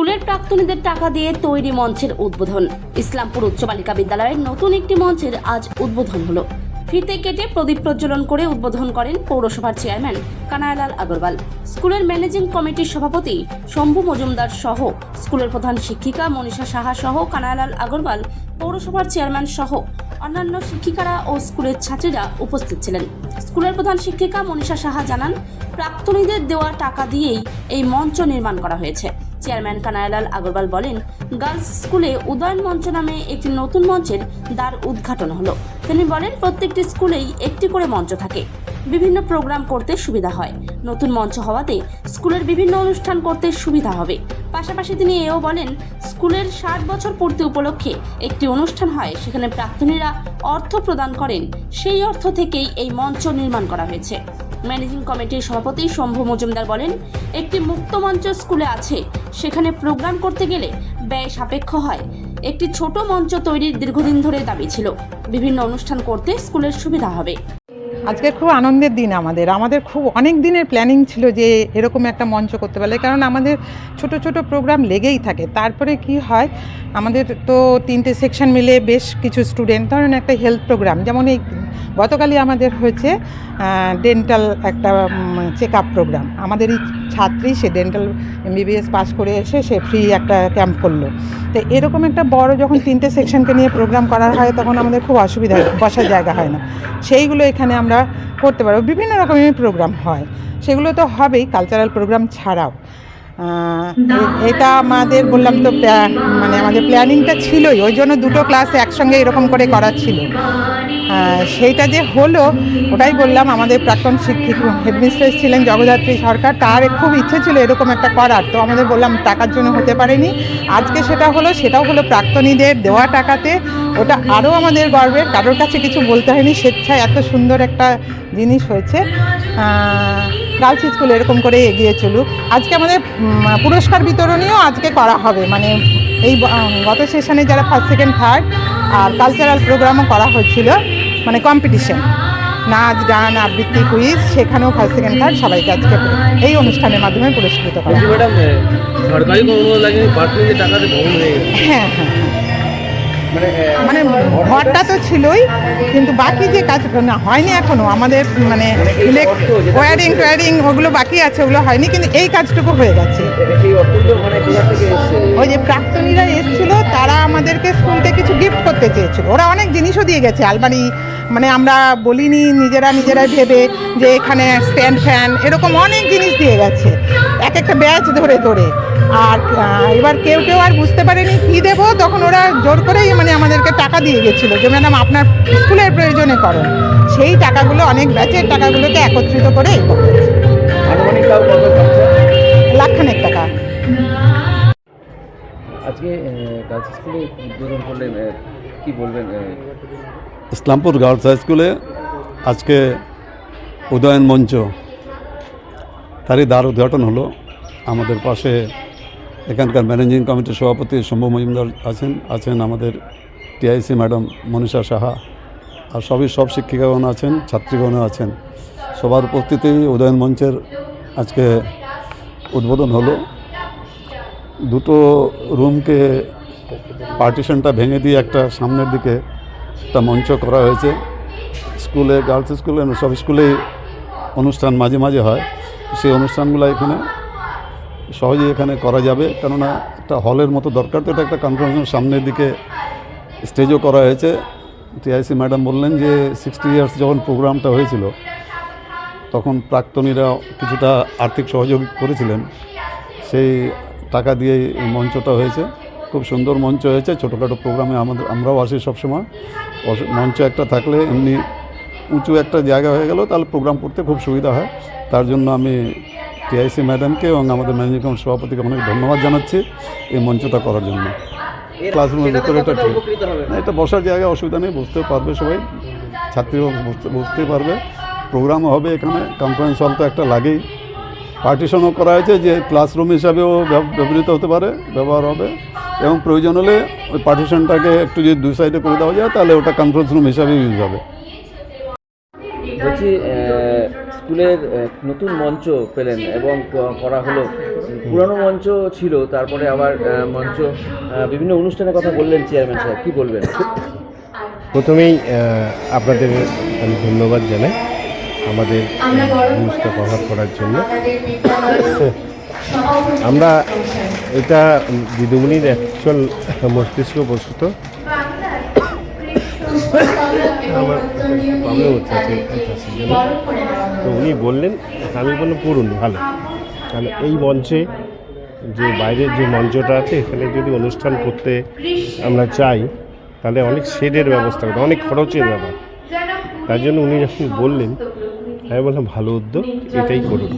স্কুলের প্রাক্তনীদের টাকা দিয়ে তৈরি মঞ্চের উদ্বোধন। ইসলামপুর উচ্চ বালিকা বিদ্যালয়ের নতুন একটি মঞ্চের আজ উদ্বোধন হলো। ফিতে কেটে প্রদীপ প্রজ্বলন করে উদ্বোধন করেন পৌরসভার চেয়ারম্যান কানায়ালাল আগরওয়াল। স্কুলের ম্যানেজিং কমিটির সভাপতি শম্ভু মজুমদার সহ স্কুলের প্রধান শিক্ষিকা মনীষা সাহা সহ কানায়ালাল আগরওয়াল, পৌরসভার চেয়ারম্যান সহ অন্যান্য শিক্ষিকারা ও স্কুলের ছাত্রীরা উপস্থিত ছিলেন। স্কুলের প্রধান শিক্ষিকা মনীষা সাহা জানান, প্রাক্তনীদের দেওয়া টাকা দিয়েই এই মঞ্চ নির্মাণ করা হয়েছে। চেয়ারম্যান কানায়ালাল আগরওয়াল বলেন, গার্লস স্কুলে উদয়ন মঞ্চ নামে একটি নতুন মঞ্চের দ্বার উদ্ঘাটন হলো। তিনি বলেন, প্রত্যেকটি স্কুলেই একটি করে মঞ্চ থাকে। বিভিন্ন প্রোগ্রাম করতে সুবিধা হয়। নতুন মঞ্চ হওয়াতে স্কুলের বিভিন্ন অনুষ্ঠান করতে সুবিধা হবে। পাশাপাশি তিনি এও বলেন, স্কুলের ষাট বছর পূর্তি উপলক্ষে একটি অনুষ্ঠান হয়, সেখানে প্রাক্তনীরা অর্থ প্রদান করেন। সেই অর্থ থেকেই এই মঞ্চ নির্মাণ করা হয়েছে। ম্যানেজিং কমিটির সভাপতি শম্ভু মজুমদার বলেন, একটি মুক্ত মঞ্চ স্কুলে আছে, সেখানে প্রোগ্রাম করতে গেলে ব্যয় সাপেক্ষ হয়। একটি ছোট মঞ্চ তৈরির দীর্ঘদিন ধরে দাবি ছিল। বিভিন্ন অনুষ্ঠান করতে স্কুলের সুবিধা হবে। আজকে খুব আনন্দের দিন আমাদের। আমাদের খুব অনেক দিনের প্ল্যানিং ছিল যে এরকম একটা মঞ্চ করতে পারলে। কারণ আমাদের ছোট ছোট প্রোগ্রাম লেগেই থাকে। তারপরে কি হয়, আমাদের তো তিনটে সেকশন মিলে বেশ কিছু স্টুডেন্ট ধরেন একটা হেলথ প্রোগ্রাম যেমন এই গতকালই আমাদের হয়েছে ডেন্টাল একটা চেক আপ প্রোগ্রাম আমাদের এই ছাত্রী, সে ডেন্টাল এমবিবিএস পাস করে এসে সে ফ্রি একটা ক্যাম্প করল। তো এরকম একটা বড় যখন তিনটে সেকশনকে নিয়ে প্রোগ্রাম করা হয়, তখন আমাদের খুব অসুবিধা, বসার জায়গা হয় না। সেইগুলো এখানে আমরা করতে পারব। বিভিন্ন রকমের প্রোগ্রাম হয়। সেগুলো তো হবেই কালচারাল প্রোগ্রাম ছাড়াও। এটা আমাদের বললাম তো মানে আমাদের প্ল্যানিংটা ছিলই, ওই জন্য দুটো ক্লাস একসঙ্গে এরকম করে করা ছিল। সেইটা যে হলো, ওটাই বললাম আমাদের প্রাক্তন শিক্ষিক হেডমিস্ট্রেস ছিলেন জগদ্ধাত্রী সরকার, তার খুব ইচ্ছে ছিল এরকম একটা করার, তো আমাদের বললাম টাকার জন্য হতে পারেনি। আজকে সেটা হলো, সেটাও হলো প্রাক্তনীদের দেওয়া টাকাতে, ওটা আরও আমাদের গর্বের, কারোর কাছে কিছু বলতে হয়নি, স্বেচ্ছায় এত সুন্দর একটা জিনিস হয়েছে। গার্লস স্কুল এরকম করে এগিয়ে চলুক। আজকে আমাদের পুরস্কার বিতরণীও আজকে করা হবে। মানে এই গত সেশনে যারা ফার্স্ট সেকেন্ড থার্ড আর কালচারাল প্রোগ্রামও করা হচ্ছিল মানে কম্পিটিশন নাচ গান আবৃত্তি কুইজ সেখানেও ফার্স্ট সেকেন্ড থার্ড সবাইকে আজকে এই অনুষ্ঠানের মাধ্যমে পুরস্কৃত করা হ্যাঁ হ্যাঁ হ্যাঁ। মানে মানে ঘরটা তো ছিলই, কিন্তু বাকি যে কাজ হয়নি এখনও। আমাদের মানে ওয়ারিং টোয়ারিং ওগুলো বাকি আছে, ওগুলো হয়নি, কিন্তু এই কাজটুকু হয়ে গেছে। ওই যে প্রাক্তনীরা এসেছিল, তারা আমাদেরকে স্কুলতে কিছু গিফট করতে চেয়েছিল। ওরা অনেক জিনিসও দিয়ে গেছে, আলমারি মানে আমরা বলিনি, নিজেরা নিজেরাই ভেবে যে এখানে স্ট্যান্ড ফ্যান এরকম অনেক জিনিস দিয়ে গেছে। এক একটা ব্যাচ ধরে ধরে। আর এবার কেউ কেউ আর বুঝতে পারেনি কী দেবো তখন ওরা জোর করেই মানে আমাদেরকে টাকা দিয়ে গেছিল যে ম্যাডাম আপনার স্কুলের প্রয়োজনে করো। সেই টাকাগুলো অনেক ব্যাচের টাকাগুলোকে একত্রিত করে। এই লাখখানেক টাকা। আজকে গার্লস স্কুলে উদ্বোধন করলেন কি বলবেন ইসলামপুর গার্লস হাই স্কুলে আজকে উদয়ন মঞ্চ। তারই দ্বার উদ্ঘাটন হলো। আমাদের পাশে এখানকার ম্যানেজিং কমিটির সভাপতি শম্ভু মজুমদার আছেন আছেন আমাদের টিআইসি ম্যাডাম মনীষা সাহা, আর সবই সব শিক্ষিকাগণ আছেন, ছাত্রীগণও আছেন। সবার উপস্থিতিতেই উদয়ন মঞ্চের আজকে উদ্বোধন হলো। দুটো রুমকে পার্টিশনটা ভেঙে দিয়ে একটা সামনের দিকে একটা মঞ্চ করা হয়েছে। স্কুলে, গার্লস স্কুলে, সব স্কুলেই অনুষ্ঠান মাঝে মাঝে হয়। সেই অনুষ্ঠানগুলো এখানে সহজেই এখানে করা যাবে। কেননা একটা হলের মতো দরকার, তো এটা একটা কনফারেন্সের সামনের দিকে স্টেজও করা হয়েছে। টিআইসি ম্যাডাম বললেন যে সিক্সটি ইয়ার্স যখন প্রোগ্রামটা হয়েছিল, তখন প্রাক্তনীরা কিছুটা আর্থিক সহযোগ করেছিলেন। সেই টাকা দিয়েই এই মঞ্চটা হয়েছে। খুব সুন্দর মঞ্চ হয়েছে। ছোটোখাটো প্রোগ্রামে আমাদের, আমরাও আসি সবসময়। মঞ্চ একটা থাকলে এমনি উঁচু একটা জায়গা হয়ে গেল তাহলে প্রোগ্রাম করতে খুব সুবিধা হয়। তার জন্য আমি টিআইসি ম্যাডামকে এবং আমাদের ম্যানেজিং কমিটির সভাপতিকে অনেক ধন্যবাদ জানাচ্ছি এই মঞ্চটা করার জন্য। ক্লাসরুমের ভিতরে এটা ঠিক। না এটা বসার জায়গায় অসুবিধা নেই বুঝতেও পারবে সবাই। ছাত্রীরা বুঝতে বুঝতে পারবে। প্রোগ্রামও হবে এখানে কনফারেন্স হল তো একটা লাগেই। পার্টিশনও করা হয়েছে যে ক্লাসরুম হিসাবেও ব্যবহৃত হতে পারে ব্যবহার হবে। এবং প্রয়োজন হলে ওই পার্টিশনটাকে একটু যদি দুই সাইডে করে দেওয়া যায় তাহলে ওটা কনফারেন্স রুম হিসাবে ইউজ হবে। বলছি স্কুলের নতুন মঞ্চ পেলেন এবং করা হলো। পুরানো মঞ্চ ছিল তারপরে আবার মঞ্চ বিভিন্ন অনুষ্ঠানের কথা বললেন চেয়ারম্যান সাহেব। কি বলবেন? প্রথমেই আপনাদের আমি ধন্যবাদ জানাই আমাদের জিনিসটা কভার করার জন্য। আমরা এটা দিদিমণির অ্যাকচুয়াল মস্তিষ্ক বসত। আমার প্রবলেম হচ্ছে। তো উনি বললেন আমি বললাম, পড়ুন, ভালো। কারণ এই মঞ্চে যে বাইরের যে মঞ্চটা আছে, এখানে যদি অনুষ্ঠান করতে আমরা চাই, তাহলে অনেক শেডের ব্যবস্থা করতে অনেক খরচের ব্যাপার। তার জন্য উনি যখন বললেন, আমি বললাম, ভালো উদ্যোগ, এটাই করুন।